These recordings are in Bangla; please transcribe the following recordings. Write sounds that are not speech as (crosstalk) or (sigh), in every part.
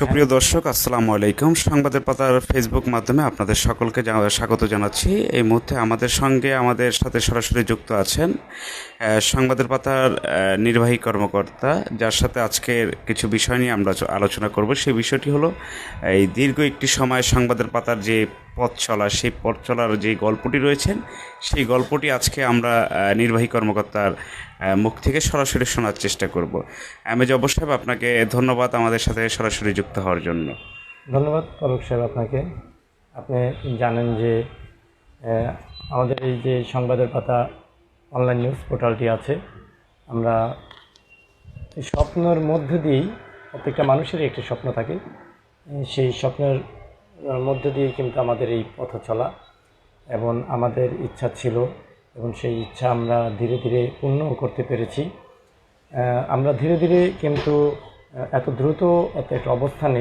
সুপ্রিয় দর্শক, আসসালামু আলাইকুম। সংবাদের পাতার ফেসবুক মাধ্যমে আপনাদের সকলকে স্বাগত জানাচ্ছি। এই মুহূর্তে আমাদের সঙ্গে আমাদের সাথে সরাসরি যুক্ত আছেন সংবাদের পাতার নির্বাহী কর্মকর্তা, যার সাথে আজকের কিছু বিষয় নিয়ে আমরা আলোচনা করব। সেই বিষয়টি হলো, এই দীর্ঘ একটি সময় সংবাদের পাতার যে পথ চলা, সেই পথ চলার যে গল্পটি রয়েছেন সেই গল্পটি আজকে আমরা নির্বাহী কর্মকর্তার মুখ থেকে সরাসরি শোনার চেষ্টা করব। আমি অবশ্যই আপনাকে ধন্যবাদ আমাদের সাথে সরাসরি যুক্ত হওয়ার জন্য। ধন্যবাদ পরক সাহেব আপনাকে। আপনি জানেন যে আমাদের এই যে সংবাদের পাতা অনলাইন নিউজ পোর্টালটি আছে, আমরা স্বপ্নের মধ্য দিয়েই প্রত্যেকটা মানুষেরই একটি স্বপ্ন থাকে। সেই স্বপ্নের মধ্য দিয়েই কিন্তু আমাদের এই পথ চলা। এবং আমাদের ইচ্ছা ছিল এবং সেই ইচ্ছা আমরা ধীরে ধীরে পূর্ণ করতে পেরেছি। আমরা ধীরে ধীরে কিন্তু এত দ্রুত এত একটা অবস্থানে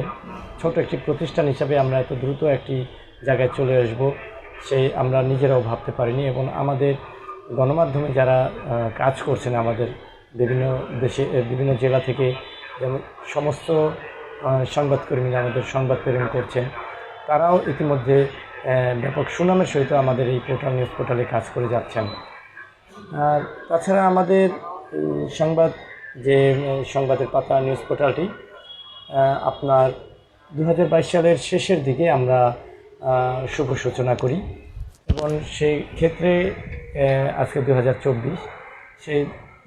ছোট একটি প্রতিষ্ঠান হিসাবে আমরা এত দ্রুত একটি জায়গায় চলে আসব সেই আমরা নিজেরাও ভাবতে পারিনি এবং আমাদের গণমাধ্যমে যারা কাজ করছেন আমাদের বিভিন্ন দেশে বিভিন্ন জেলা থেকে, যেমন সমস্ত সংবাদকর্মীরা আমাদের সংবাদ প্রেরণ করছেন, তারাও ইতিমধ্যে ব্যাপক সুনামের সহিত আমাদের এই পোর্টাল নিউজ পোর্টালে কাজ করে যাচ্ছেন। আর তাছাড়া আমাদের সংবাদ, যে সংবাদের পাতা নিউজ পোর্টালটি আপনার দু হাজার বাইশ সালের শেষের দিকে আমরা শুভ সূচনা করি। এবং সেই ক্ষেত্রে আজকে দু হাজার চব্বিশ, সেই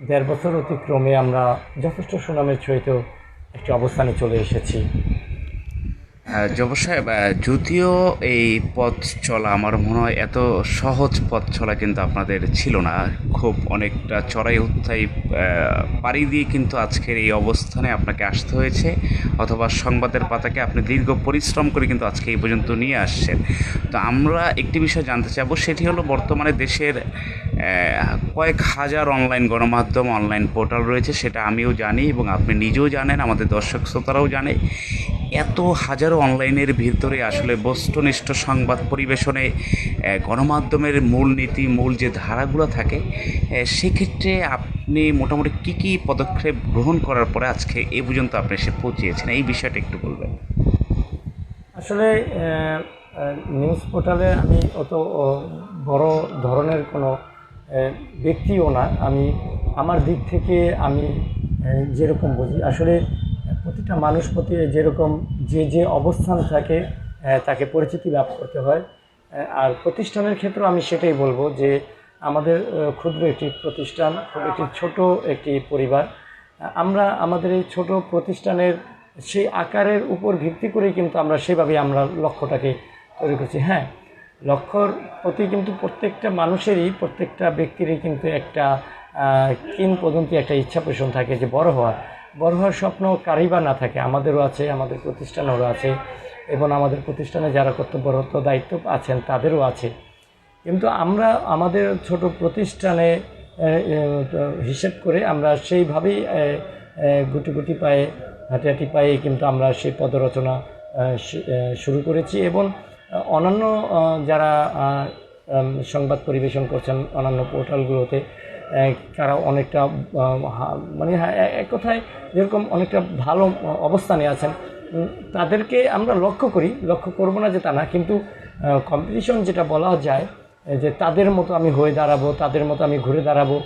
দেড় বছর অতিক্রমে আমরা যথেষ্ট সুনামের সহিত একটি অবস্থানে চলে এসেছি। সাহেব যদিও এই পথ চলা আমার মনে হয় এত সহজ পথ চলা কিন্তু আপনাদের ছিল না। খুব অনেকটা চড়াই উত্থাই পাড়ি দিয়ে কিন্তু আজকের এই অবস্থানে আপনাকে আসতে হয়েছে, অথবা সংবাদের পাতাকে আপনি দীর্ঘ পরিশ্রম করে কিন্তু আজকে এই পর্যন্ত নিয়ে আসছেন। তো আমরা একটি বিষয় জানতে চাবো, সেটি হলো বর্তমানে দেশের কয়েক হাজার অনলাইন গণমাধ্যম, অনলাইন পোর্টাল রয়েছে, সেটা আমিও জানি এবং আপনি নিজেও জানেন, আমাদের দর্শক শ্রোতারাও জানে। এত হাজারো অনলাইনের ভিতরে আসলে বস্তুনিষ্ঠ সংবাদ পরিবেশনে গণমাধ্যমের মূল নীতি, মূল যে ধারাগুলো থাকে সেক্ষেত্রে আপনি মোটামুটি কী কী পদক্ষেপ গ্রহণ করার পরে আজকে এ পর্যন্ত আপনি এসে পৌঁছিয়েছেন এই বিষয়টা একটু বলবেন। আসলে নিউজ পোর্টালে আমি অত বড় ধরনের কোনো ব্যক্তিও না। আমি, আমার দিক থেকে আমি যেরকম বুঝি। আসলে প্রতিটা মানুষ প্রতি যেরকম যে যে অবস্থান থাকে তাকে পরিচিতি লাভ করতে হয়। আর প্রতিষ্ঠানের ক্ষেত্রেও আমি সেটাই বলব যে আমাদের ক্ষুদ্র একটি প্রতিষ্ঠান খুব একটি ছোট একটি পরিবার। আমরা আমাদের এই ছোট প্রতিষ্ঠানের সেই আকারের উপর ভিত্তি করেই কিন্তু আমরা সেভাবে আমরা লক্ষ্যটাকে তৈরি করছি। হ্যাঁ লক্ষ্যর প্রতি কিন্তু প্রত্যেকটা মানুষেরই প্রত্যেকটা ব্যক্তিরই কিন্তু একটা আহ, কিংবদন্তি একটা ইচ্ছা পোষণ থাকে যে বড় হওয়ার। বড় হওয়ার স্বপ্ন কারই বা না থাকে, আমাদেরও আছে, আমাদের প্রতিষ্ঠানেরও আছে এবং আমাদের প্রতিষ্ঠানে যারা কর্তব্যরত দায়িত্ব আছেন তাদেরও আছে। কিন্তু আমরা আমাদের ছোট প্রতিষ্ঠানে হিসেব করে আমরা সেইভাবেই গুটি গুটি পায়ে, হাঁটি পায়ে কিন্তু আমরা সেই পদরচনা শুরু করেছি এবং অন্যান্য যারা সংবাদ পরিবেশন করছেন অন্যান্য পোর্টালগুলোতে তারা অনেকটা মানে হ্যাঁ, এক কথায় যেরকম অনেকটা ভালো অবস্থানে আছেন তাদেরকে আমরা লক্ষ্য করি লক্ষ্য করব না যে তা না কিন্তু কম্পিটিশন যেটা বলা যায় যে তাদের মতো আমি হয়ে দাঁড়াবো তাদের মতো আমি ঘুরে দাঁড়াবো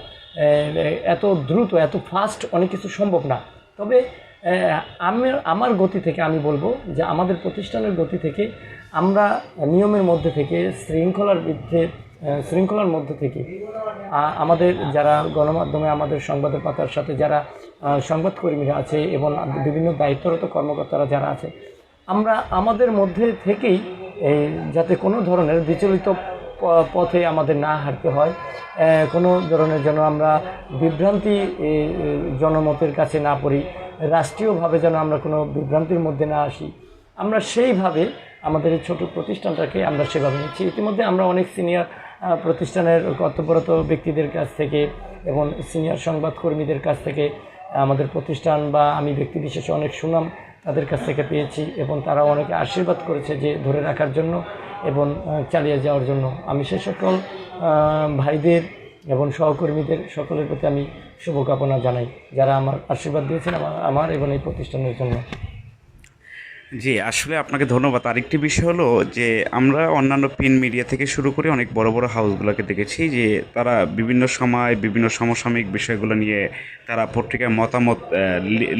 এত দ্রুত এত ফাস্ট অনেক কিছু সম্ভব না। তবে আমি আমার গতি থেকে আমি বলব যে আমাদের প্রতিষ্ঠানের গতি থেকে আমরা নিয়মের মধ্যে থেকে শৃঙ্খলার বিরুদ্ধে এ, শৃঙ্খলার মধ্যে থেকে। আমাদের যারা গণমাধ্যমে আমাদের সংবাদের পাতার সাথে যারা সংবাদকর্মীরা আছে এবং বিভিন্ন দায়িত্বরত কর্মকর্তারা যারা আছে, আমরা আমাদের মধ্যে থেকেই এই যাতে কোনো ধরনের বিচলিত পথে আমাদের না হাঁটতে হয় কোনো ধরনের যেন আমরা বিভ্রান্তি জনমতের কাছে না পড়ি, রাষ্ট্রীয়ভাবে যেন আমরা কোনো বিভ্রান্তির মধ্যে না আসি, আমরা সেইভাবে আমাদের এই ছোটো প্রতিষ্ঠানটাকে আমরা সেভাবে নিচ্ছি। ইতিমধ্যে আমরা অনেক সিনিয়র প্রতিষ্ঠানের কর্তব্যরত ব্যক্তিদের কাছ থেকে এবং সিনিয়র সংবাদকর্মীদের কাছ থেকে আমাদের প্রতিষ্ঠান বা আমি ব্যক্তি বিশেষে অনেক সুনাম তাদের কাছ থেকে পেয়েছি এবং তারা অনেকে আশীর্বাদ করেছে যে ধরে রাখার জন্য এবং চালিয়ে যাওয়ার জন্য। আমি সে সকল ভাইদের এবং সহকর্মীদের সকলের প্রতি আমি শুভকামনা জানাই, যারা আমার আশীর্বাদ দিয়েছেন আমার এবং এই প্রতিষ্ঠানের জন্য। জি, আসলে আপনাকে ধন্যবাদ। আরেকটি বিষয় হলো যে, আমরা অন্যান্য প্রিন্ট মিডিয়া থেকে শুরু করে অনেক বড় বড় হাউসগুলোকে দেখেছি যে, তারা বিভিন্ন সময় বিভিন্ন সমসাময়িক বিষয়গুলো নিয়ে তারা পত্রিকায় মতামত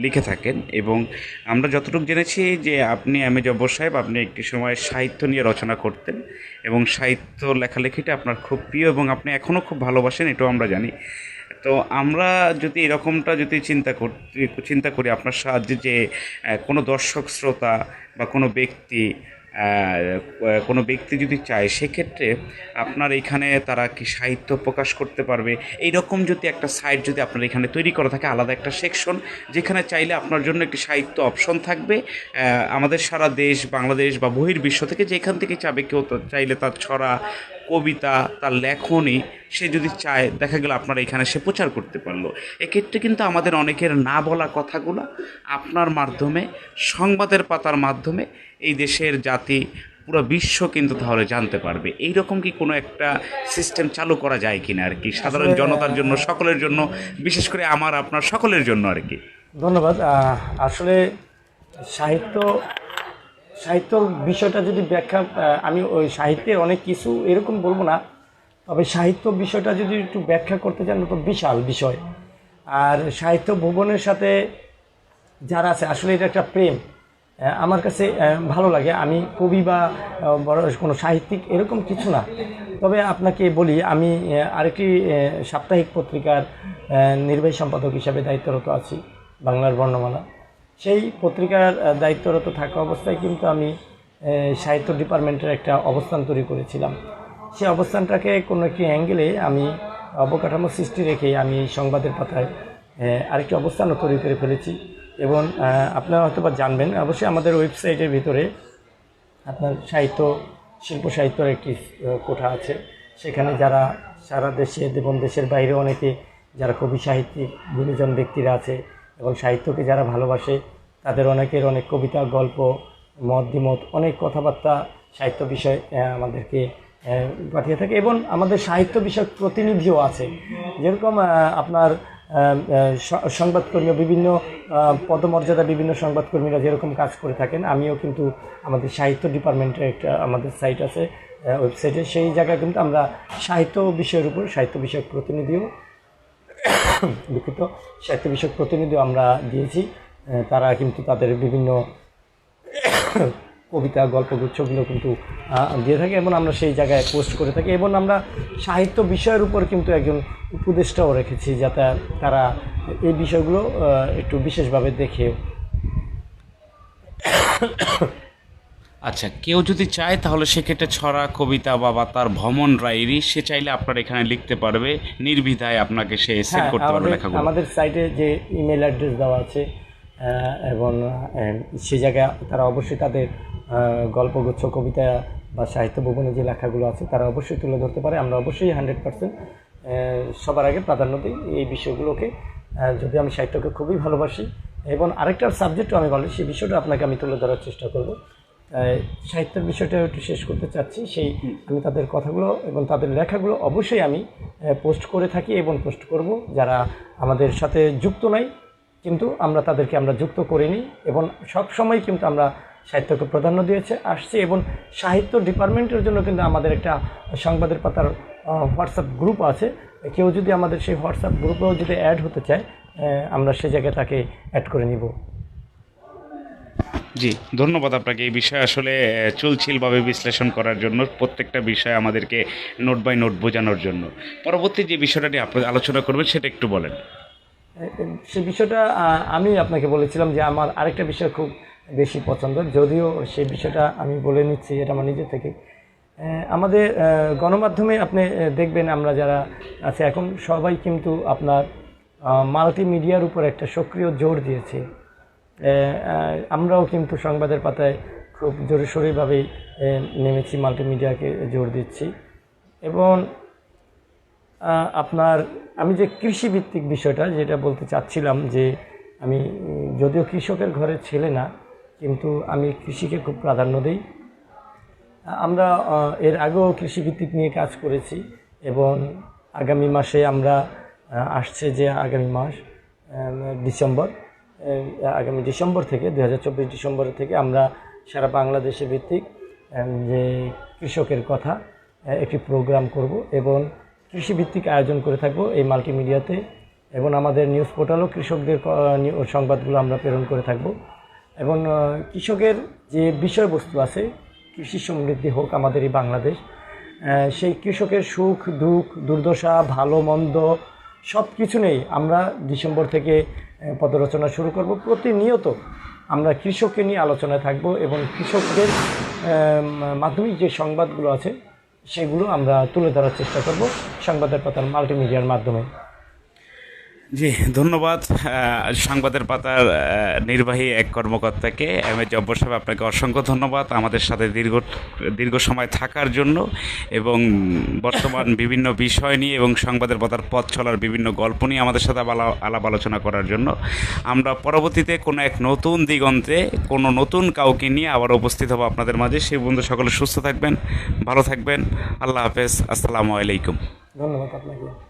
লিখে থাকেন এবং আমরা যতটুকু জেনেছি যে, আপনি এ জব্বর সাহেব, আপনি একটি সময় সাহিত্য নিয়ে রচনা করতেন এবং সাহিত্য লেখালেখিটা আপনার খুব প্রিয় এবং আপনি এখনও খুব ভালোবাসেন, এটাও আমরা জানি। তো আমরা যদি এরকমটা যদি চিন্তা করতে চিন্তা করি আপনার সাহায্যে যে কোনো দর্শক শ্রোতা বা কোনো ব্যক্তি কোনো ব্যক্তি যদি চায়, সেক্ষেত্রে আপনার এখানে তারা কি সাহিত্য প্রকাশ করতে পারবে? এই রকম যদি একটা সাইট যদি আপনার এখানে তৈরি করা থাকে, আলাদা একটা সেকশন যেখানে চাইলে আপনার জন্য একটি সাহিত্য অপশন থাকবে। আমাদের সারা দেশ, বাংলাদেশ বা বহির্বিশ্ব থেকে যেখান থেকে চাবে, কেউ চাইলে তার ছড়া কবিতা তার লেখনী সে যদি চায় দেখা গেল আপনারা এখানে সে প্রচার করতে পারল। এক্ষেত্রে কিন্তু আমাদের অনেকের না বলা কথাগুলো আপনার মাধ্যমে সংবাদের পাতার মাধ্যমে এই দেশের জাতি পুরো বিশ্ব কিন্তু তাহলে জানতে পারবে। এই রকম কি কোনো একটা সিস্টেম চালু করা যায় কিনা আর কি? সাধারণ জনতার জন্য সকলের জন্য বিশেষ করে আমার আপনার সকলের জন্য আর কি? ধন্যবাদ। আসলে সাহিত্য সাহিত্য বিষয়টা যদি ব্যাখ্যা আমি ওই সাহিত্যের অনেক কিছু এরকম বলব না, তবে সাহিত্য বিষয়টা যদি একটু ব্যাখ্যা করতে চান, তো বিশাল বিষয়। আর সাহিত্য ভুবনের সাথে যারা আছে, আসলে এটা একটা প্রেম। আমার কাছে ভালো লাগে। আমি কবি বা বড় কোনো সাহিত্যিক এরকম কিছু না। তবে আপনাকে বলি, আমি আরেকটি সাপ্তাহিক পত্রিকার নির্বাহী সম্পাদক হিসাবে দায়িত্বরত আছি, বাংলার বর্ণমালা। সেই পত্রিকার দায়িত্বরত থাকা অবস্থায় কিন্তু আমি সাহিত্য ডিপার্টমেন্টের একটা অবস্থান তৈরি করেছিলাম। সেই অবস্থানটাকে কোনো একটি অ্যাঙ্গেলে আমি অবকাঠামো সৃষ্টি রেখে আমি সংবাদের পাতায় আরেকটি অবস্থানও তৈরি করে ফেলেছি। এবং আপনারা হয়তো বা জানবেন, অবশ্যই আমাদের ওয়েবসাইটের ভিতরে আপনার সাহিত্য, শিল্প সাহিত্যর একটি কোঠা আছে। সেখানে যারা সারা দেশে এবং দেশের বাইরে অনেকে, যারা কবি, সাহিত্যিক, গুণীজন ব্যক্তিরা আছে এবং সাহিত্যকে যারা ভালোবাসে, তাদের অনেকের অনেক কবিতা, গল্প, মত, দ্বিমত, অনেক কথাবার্তা সাহিত্য বিষয় আমাদেরকে পাঠিয়ে থাকে এবং আমাদের সাহিত্য বিষয়ক প্রতিনিধিও আছে। যেরকম আপনার সংবাদকর্মী, বিভিন্ন পদমর্যাদা বিভিন্ন সংবাদকর্মীরা যেরকম কাজ করে থাকেন, আমিও কিন্তু আমাদের সাহিত্য ডিপার্টমেন্টের একটা, আমাদের সাইট আছে ওয়েবসাইটে। সেই জায়গায় কিন্তু আমরা সাহিত্য বিষয়ের উপর, সাহিত্য বিষয়ক প্রতিনিধিও (coughs) দুঃখিত সাহিত্য বিষয়ক প্রতিনিধিও আমরা দিয়েছি। তারা কিন্তু তাদের বিভিন্ন (coughs) কবিতা গল্পগুচ্ছগুলো কিন্তু দিয়ে থাকে এবং আমরা সেই জায়গায় পোস্ট করে থাকি এবং আমরা সাহিত্য বিষয়ের উপর কিন্তু একজন উপদেষ্টাও রেখেছি যাতে তারা এই বিষয়গুলো একটু বিশেষভাবে দেখে। (coughs) আচ্ছা কেউ যদি চায় তাহলে সেক্ষেত্রে ছড়া কবিতা বা বা তার ভ্রমণ ডায়েরি সে চাইলে আপনার এখানে লিখতে পারবে। নির্বিধায় আপনাকে সে সেভ হ্যাঁ করতে পারবে আমাদের লেখাগুলো। আমাদের সাইটে যে ইমেল অ্যাড্রেস দেওয়া আছে এবং সেই জায়গায় তারা অবশ্যই তাদের গল্পগুচ্ছ কবিতা বা সাহিত্য ভবনে যে লেখাগুলো আছে তারা অবশ্যই তুলে ধরতে পারে। আমরা অবশ্যই হান্ড্রেড পার্সেন্ট সবার আগে প্রাধান্য দিই এই বিষয়গুলোকে। যদি আমি সাহিত্যকে খুবই ভালোবাসি এবং আরেকটা সাবজেক্টও আমি বলি সেই বিষয়টা আপনাকে আমি তুলে ধরার চেষ্টা করব। সাহিত্যের বিষয়টা একটু শেষ করতে চাচ্ছি। সেই আমি তাদের কথাগুলো এবং তাদের লেখাগুলো অবশ্যই আমি পোস্ট করে থাকি এবং পোস্ট করব। যারা আমাদের সাথে যুক্ত নাই কিন্তু আমরা তাদেরকে আমরা যুক্ত করিনি এবং সব সময় কিন্তু আমরা সাহিত্যকে প্রাধান্য দিয়েছে আসছি এবং সাহিত্য ডিপার্টমেন্টের জন্য কিন্তু আমাদের একটা সংবাদের পাতার হোয়াটসঅ্যাপ গ্রুপ আছে। কেউ যদি আমাদের সেই হোয়াটসঅ্যাপ গ্রুপেও যদি অ্যাড হতে চায় আমরা সে জায়গায় তাকে অ্যাড করে নিব। জি, ধন্যবাদ আপনাকে। এই বিষয়ে আসলে চলছিলভাবে বিশ্লেষণ করার জন্য, প্রত্যেকটা বিষয় আমাদেরকে নোট বাই নোট বোঝানোর জন্য। পরবর্তী যে বিষয়টা নিয়ে আপনি আলোচনা করবেন, সেটা একটু বলেন। সে বিষয়টা আমি আপনাকে বলেছিলাম যে আমার আরেকটা বিষয় খুব বেশি পছন্দ, যদিও সেই বিষয়টা আমি বলে নিচ্ছি, এটা আমার নিজে থেকে। আমাদের গণমাধ্যমে আপনি দেখবেন আমরা যারা আছে, এখন সবাই কিন্তু আপনার মাল্টিমিডিয়ার উপর একটা সক্রিয় জোর দিয়েছে। আমরাও কিন্তু সংবাদের পাতায় খুব জোরেশোরেভাবেই আহ, নেমেছি মাল্টিমিডিয়াকে জোর দিচ্ছি। এবং আপনার আমি যে কৃষিভিত্তিক বিষয়টা যেটা বলতে চাচ্ছিলাম যে আমি যদিও কৃষকের ঘরের ছেলে না কিন্তু আমি কৃষিকে খুব প্রাধান্য দিই। আমরা এর আগেও কৃষিভিত্তিক নিয়ে কাজ করেছি এবং আগামী মাসে আমরা আসছে যে আগামী মাস ডিসেম্বর। আগামী ডিসেম্বর থেকে দু হাজার চব্বিশ ডিসেম্বর থেকে আমরা সারা বাংলাদেশে ভিত্তিক যে কৃষকের কথা একটি প্রোগ্রাম করব এবং কৃষিভিত্তিক আয়োজন করে থাকব এই মাল্টিমিডিয়াতে এবং আমাদের নিউজ পোর্টালও কৃষকদের সংবাদগুলো আমরা প্রেরণ করে থাকব। এবং কৃষকের যে বিষয়বস্তু আছে, কৃষি সমৃদ্ধি হোক আমাদের এই বাংলাদেশ সেই কৃষকের সুখ, দুঃখ, দুর্দশা, ভালো, মন্দ সব কিছু নেই আমরা ডিসেম্বর থেকে পদরচনা শুরু করব। প্রতিনিয়ত আমরা কৃষককে নিয়ে আলোচনায় থাকব এবং কৃষকদের মাধ্যমিক যে সংবাদগুলো আছে, সেগুলো আমরা তুলে ধরার চেষ্টা করব সংবাদের পাতার মাল্টিমিডিয়ার মাধ্যমে। জি, ধন্যবাদ। সংবাদের পাতার নির্বাহী এক কর্মকর্তাকে, এম এ জব্বর সাহেব, আপনাকে অসংখ্য ধন্যবাদ আমাদের সাথে দীর্ঘ দীর্ঘ সময় থাকার জন্য এবং বর্তমান বিভিন্ন বিষয় নিয়ে এবং সংবাদের পাতার পথ চলার বিভিন্ন গল্প নিয়ে আমাদের সাথে আলা- আলাপ আলোচনা করার জন্য। আমরা পরবর্তীতে কোনো এক নতুন দিগন্তে, কোনো নতুন কাউকে নিয়ে আবার উপস্থিত হব আপনাদের মাঝে। সেই বন্ধু সকলে সুস্থ থাকবেন, ভালো থাকবেন। আল্লাহ হাফেজ। আসসালামু আলাইকুম। ধন্যবাদ আপনাকে।